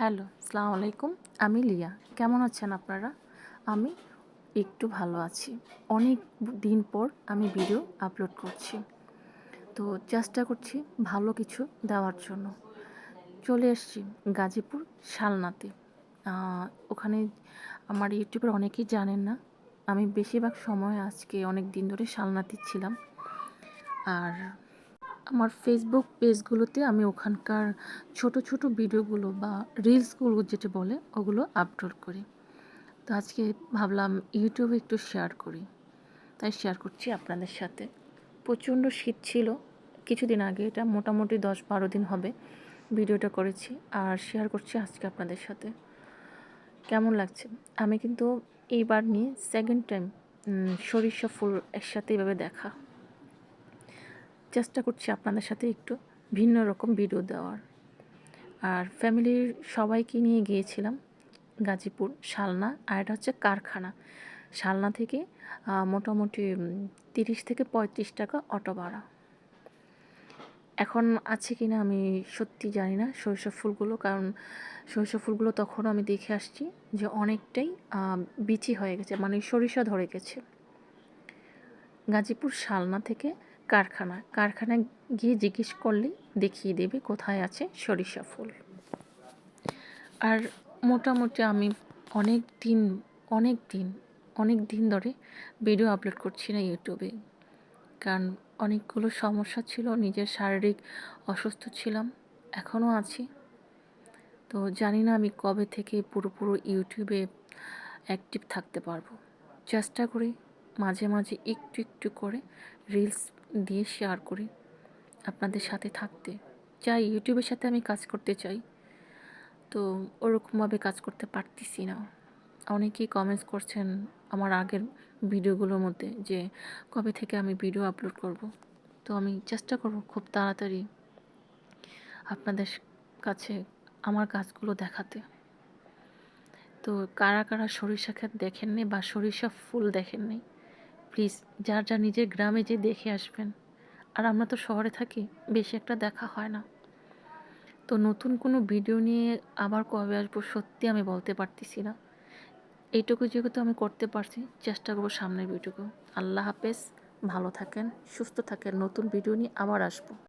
Hello, আসসালামু আলাইকুম। আমি লিয়া। কেমন আছেন আপনারা? আমি একটু ভালো আছি। অনেক দিন পর আমি ভিডিও আপলোড করছি। তো চেষ্টা করছি ভালো কিছু দেওয়ার জন্য। চলে এসেছি গাজীপুর শালনাতে। ওখানে আমার ইউটিউবের অনেকেই জানেন না। আমি বেশিরভাগ সময় আজকে অনেক দিন ধরে শালনাতে ছিলাম। আর আমার ফেসবুক পেজগুলোতে আমি ওখানকার ছোট ছোট ভিডিওগুলো বা রিলসগুলো যেটা বলে, ওগুলো আপলোড করি। তো আজকে ভাবলাম ইউটিউবে একটু শেয়ার করি। তাই শেয়ার করছি আপনাদের সাথে। প্রচণ্ড শীত ছিল। কিছুদিন আগে এটা মোটামুটি দশ বারো দিন হবে ভিডিওটা করেছি। আর শেয়ার করছি আজকে আপনাদের সাথে। কেমন লাগছে? আমি কিন্তু এইবার নিয়ে সেকেন্ড টাইম সরিষা ফুল একসাথে এভাবে দেখা। চেষ্টা করছি আপনাদের সাথে একটু ভিন্ন রকম ভিডিও দেওয়ার। আর ফ্যামিলির সবাইকে নিয়ে গিয়েছিলাম গাজীপুর শালনা, আর এটা হচ্ছে কারখানা। শালনা থেকে মোটামুটি তিরিশ থেকে পঁয়ত্রিশ টাকা অটো ভাড়া। এখন আছে কি না আমি সত্যি জানি না সরিষা ফুলগুলো, কারণ সরিষা ফুলগুলো তখন আমি দেখে আসছি যে অনেকটাই বিচি হয়ে গেছে মানে সরিষা ধরে গেছে। গাজীপুর শালনা থেকে কারখানা। কারখানায় গিয়ে জিজ্ঞেস করলেই দেখিয়ে দেবে কোথায় আছে সরিষা ফুল। আর মোটামুটি আমি অনেক দিন অনেক দিন অনেক দিন ধরে ভিডিও আপলোড করছি না ইউটিউবে কারণ অনেকগুলো সমস্যা ছিল, নিজের শারীরিক অসুস্থ ছিলাম এখনও আছি। তো জানি না আমি কবে থেকে পুরোপুরো ইউটিউবে অ্যাক্টিভ থাকতে পারব। চেষ্টা করি মাঝে মাঝে একটু একটু করে রিলস দিয়ে শেয়ার করি আপনাদের সাথে থাকতে। চাই ইউটিউবের সাথে আমি কাজ করতে চাই। তো ওরকমভাবে কাজ করতে পারতেছি না। অনেকেই কমেন্টস করছেন আমার আগের ভিডিওগুলোর মধ্যে যে কবে থেকে আমি ভিডিও আপলোড করব। তো আমি চেষ্টা করব খুব তাড়াতাড়ি আপনাদের কাছে আমার কাজগুলো দেখাতে। তো কারা কারা সরিষা ক্ষেত দেখেননি বা সরিষা ফুল দেখেননি? প্লিজ, যার যার নিজের গ্রামে যে দেখে আসবেন। আর আমরা তো শহরে থাকি, বেশি একটা দেখা হয় না। তো নতুন কোনো ভিডিও নিয়ে আবার কবে আসব সত্যি আমি বলতে পারতেছি না। এইটুকু যেহেতু আমি করতে পারছি, চেষ্টা করব সামনের ভিডিওকে আল্লাহ হাফেজ, ভালো থাকেন, সুস্থ থাকেন, নতুন ভিডিও নিয়ে আবার আসব।